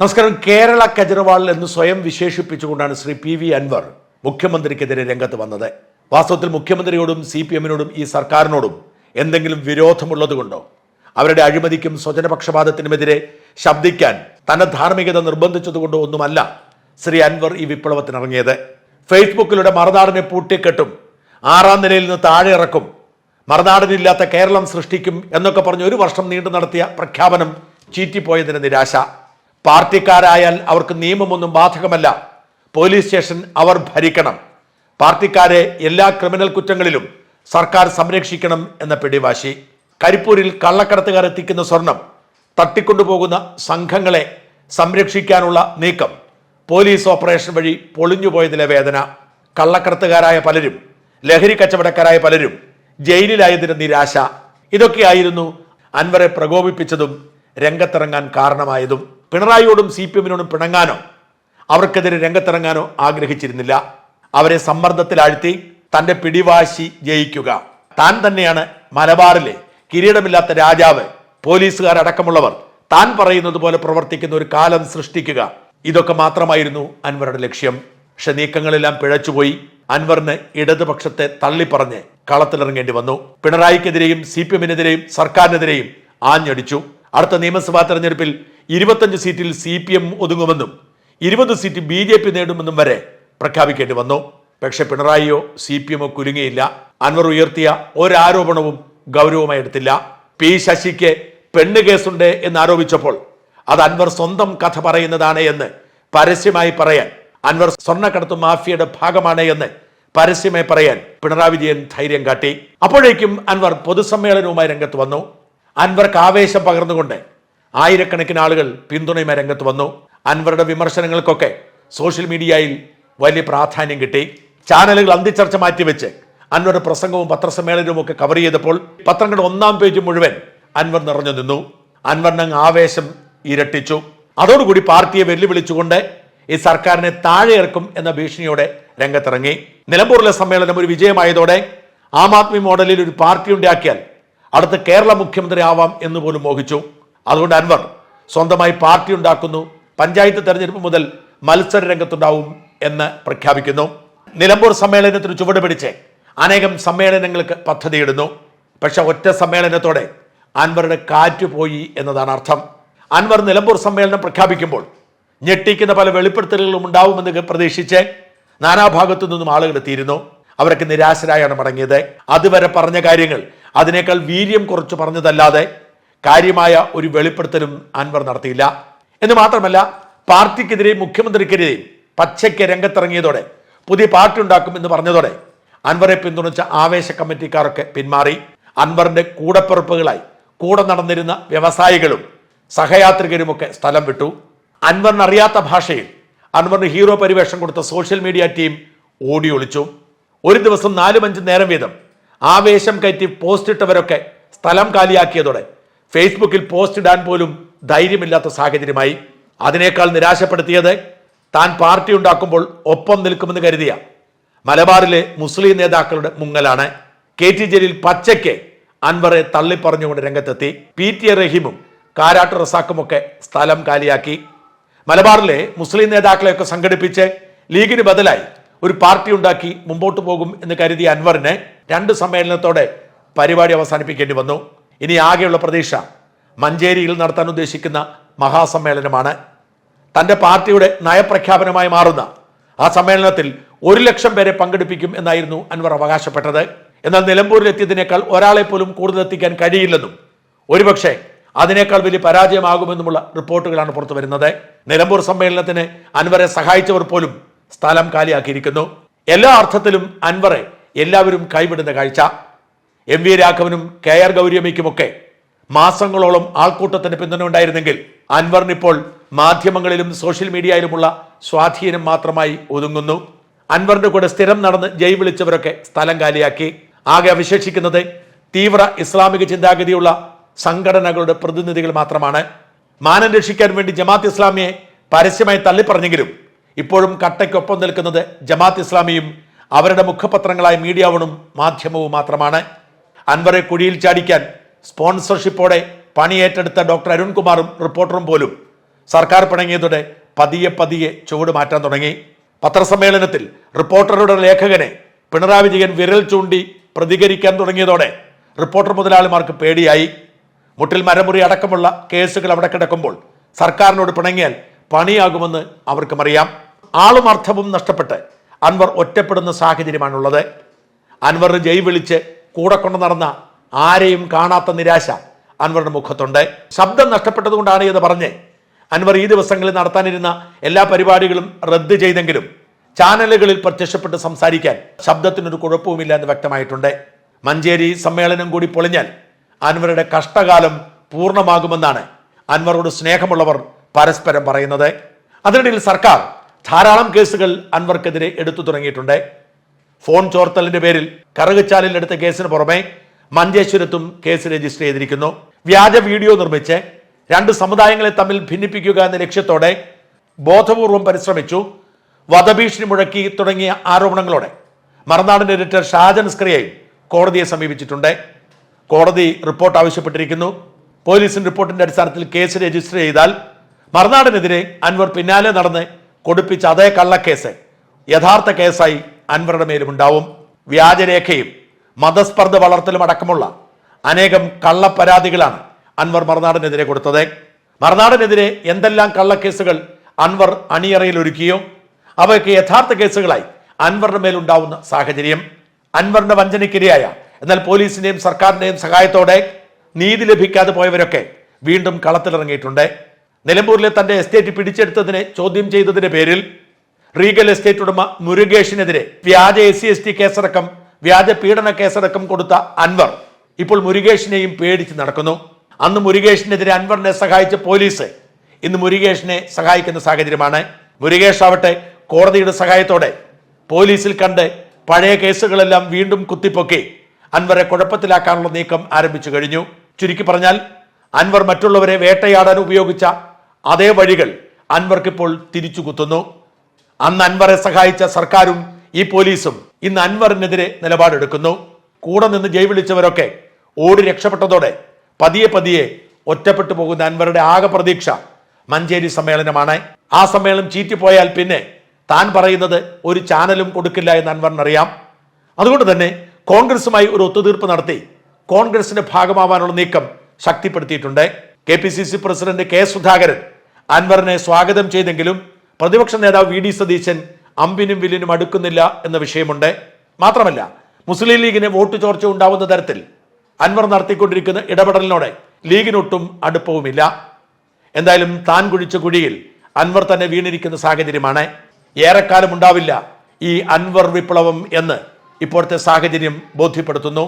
നമസ്കാരം. കേരള കെജ്രിവാൾ എന്ന് സ്വയം വിശേഷിപ്പിച്ചുകൊണ്ടാണ് ശ്രീ പി വി അൻവർ മുഖ്യമന്ത്രിക്കെതിരെ രംഗത്ത് വന്നത്. വാസ്തവത്തിൽ മുഖ്യമന്ത്രിയോടും സി പി എമ്മിനോടും ഈ സർക്കാരിനോടും എന്തെങ്കിലും വിരോധമുള്ളതുകൊണ്ടോ? അവരുടെ അഴിമതിക്കും സ്വജനപക്ഷപാതത്തിനുമെതിരെ ശബ്ദിക്കാൻ തന്നെ ധാർമ്മികത നിർബന്ധിച്ചതുകൊണ്ടോ ഒന്നുമല്ല ശ്രീ അൻവർ ഈ വിപ്ലവത്തിനിറങ്ങിയത്. ഫേസ്ബുക്കിലൂടെ മറുനാടിനെ പൂട്ടിക്കെട്ടും ആറാം നിലയിൽ നിന്ന് താഴെ ഇറക്കും മറുനാടിനില്ലാത്ത കേരളം സൃഷ്ടിക്കും എന്നൊക്കെ പറഞ്ഞ് ഒരു വർഷം നീണ്ടു നടത്തിയ പ്രഖ്യാപനം ചീറ്റിപ്പോയതിന് നിരാശ. പാർട്ടിക്കാരായാൽ അവർക്ക് നിയമമൊന്നും ബാധകമല്ല. പോലീസ് സ്റ്റേഷൻ അവർ ഭരിക്കണം. പാർട്ടിക്കാരെ എല്ലാ ക്രിമിനൽ കുറ്റങ്ങളിലും സർക്കാർ സംരക്ഷിക്കണം എന്ന പിടിവാശി. കരിപ്പൂരിൽ കള്ളക്കടത്തുകാർ എത്തിക്കുന്ന സ്വർണം തട്ടിക്കൊണ്ടുപോകുന്ന സംഘങ്ങളെ സംരക്ഷിക്കാനുള്ള നീക്കം പോലീസ് ഓപ്പറേഷൻ വഴി പൊളിഞ്ഞുപോയതിലെ വേദന. കള്ളക്കടത്തുകാരായ പലരും ലഹരി കച്ചവടക്കാരായ പലരും ജയിലിലായതിന് നിരാശ. ഇതൊക്കെയായിരുന്നു അൻവറെ പ്രകോപിപ്പിച്ചതും രംഗത്തിറങ്ങാൻ കാരണമായതും. പിണറായിയോടും സി പി എമ്മിനോടും പിണങ്ങാനോ അവർക്കെതിരെ രംഗത്തിറങ്ങാനോ ആഗ്രഹിച്ചിരുന്നില്ല. അവരെ സമ്മർദ്ദത്തിലാഴ്ത്തി തന്റെ പിടിവാശി ജയിക്കുക. താൻ തന്നെയാണ് മലബാറിലെ കിരീടമില്ലാത്ത രാജാവ് പോലീസുകാരടക്കമുള്ളവർ താൻ പറയുന്നത് പോലെ പ്രവർത്തിക്കുന്ന ഒരു കാലം സൃഷ്ടിക്കുക. ഇതൊക്കെ മാത്രമായിരുന്നു അൻവറുടെ ലക്ഷ്യം. പക്ഷെ നീക്കങ്ങളെല്ലാം പിഴച്ചുപോയി. അൻവറിന് ഇടതുപക്ഷത്തെ തള്ളിപ്പറഞ്ഞ് കളത്തിലിറങ്ങേണ്ടി വന്നു. പിണറായിക്കെതിരെയും സി പി എമ്മിനെതിരെയും സർക്കാരിനെതിരെയും ആഞ്ഞടിച്ചു. അടുത്ത നിയമസഭാ തെരഞ്ഞെടുപ്പിൽ ഇരുപത്തഞ്ച് സീറ്റിൽ സി പി എം ഒതുങ്ങുമെന്നും ഇരുപത് സീറ്റ് ബി ജെ പി നേടുമെന്നും വരെ പ്രഖ്യാപിക്കേണ്ടി വന്നു. പക്ഷേ പിണറായിയോ സി പി എമ്മോ കുലുങ്ങിയില്ല അൻവർ ഉയർത്തിയ ഒരാരോപണവും ഗൗരവമായി എടുത്തില്ല. പി ശശിക്ക് പെണ്ണ് കേസുണ്ട് എന്ന് ആരോപിച്ചപ്പോൾ അത് അൻവർ സ്വന്തം കഥ പറയുന്നതാണ് എന്ന് പരസ്യമായി പറയാൻ അൻവർ സ്വർണക്കടത്ത് മാഫിയയുടെ ഭാഗമാണ് എന്ന് പരസ്യമായി പറയാൻ പിണറായി വിജയൻ ധൈര്യം കാട്ടി. അപ്പോഴേക്കും അൻവർ പൊതുസമ്മേളനവുമായി രംഗത്ത് വന്നു. അൻവർക്ക് ആവേശം പകർന്നുകൊണ്ട് ആയിരക്കണക്കിന് ആളുകൾ പിന്തുണയുമായി രംഗത്ത് വന്നു. അൻവറുടെ വിമർശനങ്ങൾക്കൊക്കെ സോഷ്യൽ മീഡിയയിൽ വലിയ പ്രാധാന്യം കിട്ടി. ചാനലുകൾ അന്തിച്ചർച്ച മാറ്റിവെച്ച് അൻവറുടെ പ്രസംഗവും പത്രസമ്മേളനവും ഒക്കെ കവർ ചെയ്തപ്പോൾ പത്രങ്ങളുടെ ഒന്നാം പേജ് മുഴുവൻ അൻവർ നിറഞ്ഞു നിന്നു. അൻവറിന് അങ്ങ് ആവേശം ഇരട്ടിച്ചു. അതോടുകൂടി പാർട്ടിയെ വെല്ലുവിളിച്ചുകൊണ്ട് ഈ സർക്കാരിനെ താഴെ ഇറക്കും എന്ന ഭീഷണിയോടെ രംഗത്തിറങ്ങി. നിലമ്പൂരിലെ സമ്മേളനം ഒരു വിജയമായതോടെ ആം ആദ്മി മോഡലിൽ ഒരു പാർട്ടി ഉണ്ടാക്കിയാൽ അടുത്ത കേരള മുഖ്യമന്ത്രി ആവാം എന്ന് പോലും മോഹിച്ചു. അതുകൊണ്ട് അൻവർ സ്വന്തമായി പാർട്ടി ഉണ്ടാക്കുന്നു. പഞ്ചായത്ത് തെരഞ്ഞെടുപ്പ് മുതൽ മത്സര രംഗത്തുണ്ടാവും എന്ന് പ്രഖ്യാപിക്കുന്നു. നിലമ്പൂർ സമ്മേളനത്തിന് ചുവട് പിടിച്ച് അനേകം സമ്മേളനങ്ങൾക്ക് പദ്ധതിയിടുന്നു. പക്ഷെ ഒറ്റ സമ്മേളനത്തോടെ അൻവറുടെ കാറ്റ് പോയി എന്നതാണ് അർത്ഥം. അൻവർ നിലമ്പൂർ സമ്മേളനം പ്രഖ്യാപിക്കുമ്പോൾ ഞെട്ടിക്കുന്ന പല വെളിപ്പെടുത്തലുകളും ഉണ്ടാവുമെന്ന് പ്രതീക്ഷിച്ച് നാനാഭാഗത്തു നിന്നും ആളുകൾ എത്തിയിരുന്നു. അവരൊക്കെ നിരാശരായാണ് മടങ്ങിയത്. അതുവരെ പറഞ്ഞ കാര്യങ്ങൾ അതിനേക്കാൾ വീര്യം കുറച്ച് പറഞ്ഞതല്ലാതെ കാര്യമായ ഒരു വെളിപ്പെടുത്തലും അൻവർ നടത്തിയില്ല. എന്ന് മാത്രമല്ല പാർട്ടിക്കെതിരെയും മുഖ്യമന്ത്രിക്കെതിരെയും പച്ചയ്ക്ക് രംഗത്തിറങ്ങിയതോടെ പുതിയ പാർട്ടി ഉണ്ടാക്കും എന്ന് പറഞ്ഞതോടെ അൻവറെ പിന്തുണച്ച ആവേശ കമ്മിറ്റിക്കാരൊക്കെ പിന്മാറി. അൻവറിന്റെ കൂടപ്പിറപ്പുകളായി കൂടെ നടന്നിരുന്ന വ്യവസായികളും സഹയാത്രികരുമൊക്കെ സ്ഥലം വിട്ടു. അൻവറിന് അറിയാത്ത ഭാഷയിൽ അൻവറിന് ഹീറോ പരിവേഷം കൊടുത്ത സോഷ്യൽ മീഡിയ ടീം ഓടി ഒളിച്ചു ഒരു ദിവസം നാലും അഞ്ചും നേരം വീതം ആവേശം കയറ്റി പോസ്റ്റ് ഇട്ടവരൊക്കെ സ്ഥലം കാലിയാക്കിയതോടെ ഫേസ്ബുക്കിൽ പോസ്റ്റ് ഇടാൻ പോലും ധൈര്യമില്ലാത്ത സാഹചര്യമായി അതിനേക്കാൾ നിരാശപ്പെടുത്തിയത് താൻ പാർട്ടി ഉണ്ടാക്കുമ്പോൾ ഒപ്പം നിൽക്കുമെന്ന് കരുതിയ മലബാറിലെ മുസ്ലിം നേതാക്കളുടെ മുങ്ങലാണ് കെ ടി ജലീൽ പച്ചയ്ക്ക് അൻവറെ തള്ളിപ്പറഞ്ഞുകൊണ്ട് രംഗത്തെത്തി. പി ടി എ റഹീമും കാരാട്ട് റസാക്കുമൊക്കെ സ്ഥലം കാലിയാക്കി. മലബാറിലെ മുസ്ലിം നേതാക്കളെയൊക്കെ സംഘടിപ്പിച്ച് ലീഗിന് ബദലായി ഒരു പാർട്ടി ഉണ്ടാക്കി മുമ്പോട്ട് പോകും എന്ന് കരുതിയ അൻവറിന് രണ്ട് സമ്മേളനത്തോടെ പരിപാടി അവസാനിപ്പിക്കേണ്ടി വന്നു. ഇനി ആകെയുള്ള പ്രതീക്ഷ മഞ്ചേരിയിൽ നടത്താൻ ഉദ്ദേശിക്കുന്ന മഹാസമ്മേളനമാണ്. തന്റെ പാർട്ടിയുടെ നയപ്രഖ്യാപനമായി മാറുന്ന ആ സമ്മേളനത്തിൽ ഒരു ലക്ഷം പേരെ പങ്കെടുപ്പിക്കും എന്നായിരുന്നു അൻവർ അവകാശപ്പെട്ടത്. എന്നാൽ നിലമ്പൂരിൽ എത്തിയതിനേക്കാൾ ഒരാളെ പോലും കൂടുതൽ എത്തിക്കാൻ കഴിയില്ലെന്നും ഒരുപക്ഷെ അതിനേക്കാൾ വലിയ പരാജയമാകുമെന്നുമുള്ള റിപ്പോർട്ടുകളാണ് പുറത്തു വരുന്നത്. നിലമ്പൂർ സമ്മേളനത്തിന് അൻവറെ സഹായിച്ചവർ പോലും സ്ഥലം കാലിയാക്കിയിരിക്കുന്നു. എല്ലാ അർത്ഥത്തിലും അൻവറെ എല്ലാവരും കൈവിടുന്ന കാഴ്ച. എം വി രാഘവനും കെ ആർ ഗൗരിയമ്മയ്ക്കുമൊക്കെ മാസങ്ങളോളം ആൾക്കൂട്ടത്തിന് പിന്തുണ ഉണ്ടായിരുന്നെങ്കിൽ അൻവറിനിപ്പോൾ മാധ്യമങ്ങളിലും സോഷ്യൽ മീഡിയയിലുമുള്ള സ്വാധീനം മാത്രമായി ഒതുങ്ങുന്നു. അൻവറിന്റെ കൂടെ സ്ഥിരം നടന്ന് ജയ് വിളിച്ചവരൊക്കെ സ്ഥലം കാലിയാക്കി. ആകെ അവശേഷിക്കുന്നത് തീവ്ര ഇസ്ലാമിക ചിന്താഗതിയുള്ള സംഘടനകളുടെ പ്രതിനിധികൾ മാത്രമാണ്. മാനം രക്ഷിക്കാൻ വേണ്ടി ജമാത്ത് ഇസ്ലാമിയെ പരസ്യമായി തള്ളിപ്പറഞ്ഞെങ്കിലും ഇപ്പോഴും കട്ടയ്ക്കൊപ്പം നിൽക്കുന്നത് ജമാത്ത് ഇസ്ലാമിയും അവരുടെ മുഖപത്രങ്ങളായ മീഡിയാവണും മാധ്യമവും മാത്രമാണ്. അൻവറെ കുഴിയിൽ ചാടിക്കാൻ സ്പോൺസർഷിപ്പോടെ പണിയേറ്റെടുത്ത ഡോക്ടർ അരുൺകുമാറും റിപ്പോർട്ടറും പോലും സർക്കാർ പിണങ്ങിയതോടെ പതിയെ പതിയെ ചുവട് മാറ്റാൻ തുടങ്ങി. പത്രസമ്മേളനത്തിൽ റിപ്പോർട്ടറുടെ ലേഖകനെ പിണറായി വിജയൻ വിരൽ ചൂണ്ടി പ്രതികരിക്കാൻ തുടങ്ങിയതോടെ റിപ്പോർട്ടർ മുതലാളിമാർക്ക് പേടിയായി. മുട്ടിൽ മരമുറി അടക്കമുള്ള കേസുകൾ അവിടെ കിടക്കുമ്പോൾ സർക്കാരിനോട് പിണങ്ങിയാൽ പണിയാകുമെന്ന് അവർക്കും അറിയാം ആളും അർത്ഥവും നഷ്ടപ്പെട്ട് അൻവർ ഒറ്റപ്പെടുന്ന സാഹചര്യമാണുള്ളത്. അൻവർ ജയ് വിളിച്ച് കൂടെ കൊണ്ടു നടന്ന ആരെയും കാണാത്ത നിരാശ അൻവറിന്റെ മുഖത്തുണ്ട്. ശബ്ദം നഷ്ടപ്പെട്ടതുകൊണ്ടാണ് എന്ന് പറഞ്ഞ് അൻവർ ഈ ദിവസങ്ങളിൽ നടത്താനിരുന്ന എല്ലാ പരിപാടികളും റദ്ദ് ചെയ്തെങ്കിലും ചാനലുകളിൽ പ്രത്യക്ഷപ്പെട്ട് സംസാരിക്കാൻ ശബ്ദത്തിനൊരു കുഴപ്പവുമില്ല എന്ന് വ്യക്തമായിട്ടുണ്ട്. മഞ്ചേരി സമ്മേളനം കൂടി പൊളിഞ്ഞാൽ അൻവറുടെ കഷ്ടകാലം പൂർണമാകുമെന്നാണ് അൻവറോട് സ്നേഹമുള്ളവർ പരസ്പരം പറയുന്നത്. അതിനിടയിൽ സർക്കാർ ധാരാളം കേസുകൾ അൻവർക്കെതിരെ എടുത്തു തുടങ്ങിയിട്ടുണ്ട്. ഫോൺ ചോർത്തലിന്റെ പേരിൽ കറുകച്ചാലിൽ എടുത്ത കേസിന് പുറമെ മഞ്ചേശ്വരത്തും കേസ് രജിസ്റ്റർ ചെയ്തിരിക്കുന്നു. വ്യാജ വീഡിയോ നിർമ്മിച്ച് രണ്ട് സമുദായങ്ങളെ തമ്മിൽ ഭിന്നിപ്പിക്കുക എന്ന ലക്ഷ്യത്തോടെ ബോധപൂർവം പരിശ്രമിച്ചു വധഭീഷണി മുഴക്കി തുടങ്ങിയ ആരോപണങ്ങളോടെ മറുനാടൻ എഡിറ്റർ ഷാജൻ സ്ക്രിയയും കോടതിയെ സമീപിച്ചിട്ടുണ്ട്. കോടതി റിപ്പോർട്ട് ആവശ്യപ്പെട്ടിരിക്കുന്നു. പോലീസിന്റെ റിപ്പോർട്ടിന്റെ അടിസ്ഥാനത്തിൽ കേസ് രജിസ്റ്റർ ചെയ്താൽ മറുനാടിനെതിരെ അൻവർ പിന്നാലെ നടന്ന് കൊടുപ്പിച്ച അതേ കള്ളക്കേസ് യഥാർത്ഥ കേസായി അൻവറുടെ മേലും ഉണ്ടാവും. വ്യാജരേഖയും മതസ്പർദ്ധ വളർത്തലും അടക്കമുള്ള അനേകം കള്ളപ്പരാതികളാണ് അൻവർ മറുനാടിനെതിരെ കൊടുത്തത്. മറുനാടിനെതിരെ എന്തെല്ലാം കള്ളക്കേസുകൾ അൻവർ അണിയറയിൽ ഒരുക്കിയോ? അവയ്ക്ക് യഥാർത്ഥ കേസുകളായി അൻവറിന്റെ മേലുണ്ടാവുന്ന സാഹചര്യം. അൻവറിന്റെ വഞ്ചനയ്ക്കിരയായ എന്നാൽ പോലീസിന്റെയും സർക്കാരിന്റെയും സഹായത്തോടെ നീതി ലഭിക്കാതെ പോയവരൊക്കെ വീണ്ടും കളത്തിലിറങ്ങിയിട്ടുണ്ട്. നിലമ്പൂരിലെ തന്റെ എസ്റ്റേറ്റ് പിടിച്ചെടുത്തതിനെ ചോദ്യം ചെയ്തതിന്റെ പേരിൽ റീഗൽ എസ്റ്റേറ്റ് ഉടമ മുരുകേഷിനെതിരെ വ്യാജ എസ് സി എസ് ടി കേസടക്കം വ്യാജ പീഡന കേസടക്കം കൊടുത്ത അൻവർ ഇപ്പോൾ മുരുകേഷിനെയും പേടിച്ച് നടക്കുന്നു. അന്ന് മുരുകേഷിനെതിരെ അൻവറിനെ സഹായിച്ച പോലീസ് ഇന്ന് മുരുകേഷിനെ സഹായിക്കുന്ന സാഹചര്യമാണ്. മുരുകേഷ് ആവട്ടെ കോടതിയുടെ സഹായത്തോടെ പോലീസിൽ കണ്ട് പഴയ കേസുകളെല്ലാം വീണ്ടും കുത്തിപ്പൊക്കി അൻവറെ കുഴപ്പത്തിലാക്കാനുള്ള നീക്കം ആരംഭിച്ചു കഴിഞ്ഞു. ചുരുക്കി പറഞ്ഞാൽ അൻവർ മറ്റുള്ളവരെ വേട്ടയാടാൻ ഉപയോഗിച്ച അതേ വഴികൾ അൻവർക്കിപ്പോൾ തിരിച്ചു കുത്തുന്നു. അന്ന് അൻവറെ സഹായിച്ച സർക്കാരും ഈ പോലീസും ഇന്ന് അൻവറിനെതിരെ നിലപാടെടുക്കുന്നു. കൂടെ നിന്ന് ജയ് വിളിച്ചവരൊക്കെ ഓടി രക്ഷപ്പെട്ടതോടെ പതിയെ പതിയെ ഒറ്റപ്പെട്ടു പോകുന്ന അൻവറുടെ ആകെ പ്രതീക്ഷ മഞ്ചേരി സമ്മേളനമാണ്. ആ സമ്മേളനം ചീറ്റിപ്പോയാൽ പിന്നെ താൻ പറയുന്നത് ഒരു ചാനലും കൊടുക്കില്ല എന്ന് അൻവറിനറിയാം. അതുകൊണ്ട് തന്നെ കോൺഗ്രസുമായി ഒരു ഒത്തുതീർപ്പ് നടത്തി കോൺഗ്രസിന്റെ ഭാഗമാവാനുള്ള നീക്കം ശക്തിപ്പെടുത്തിയിട്ടുണ്ട്. K P C C president K Sudhakaran അൻവറിനെ സ്വാഗതം ചെയ്തെങ്കിലും പ്രതിപക്ഷ നേതാവ് വി ഡി സതീശൻ അമ്പിനും വില്ലിനും അടുക്കുന്നില്ല എന്ന വിഷയമുണ്ട്. മാത്രമല്ല മുസ്ലിം ലീഗിന് വോട്ട് ചോർച്ച ഉണ്ടാവുന്ന തരത്തിൽ അൻവർ നടത്തിക്കൊണ്ടിരിക്കുന്ന ഇടപെടലിനോടെ ലീഗിനൊട്ടും അടുപ്പവുമില്ല. എന്തായാലും താൻ കുഴിച്ച കുഴിയിൽ അൻവർ തന്നെ വീണിരിക്കുന്ന സാഹചര്യമാണ്. ഏറെക്കാലം ഉണ്ടാവില്ല ഈ അൻവർ വിപ്ലവം എന്ന് ഇപ്പോഴത്തെ സാഹചര്യം ബോധ്യപ്പെടുത്തുന്നു.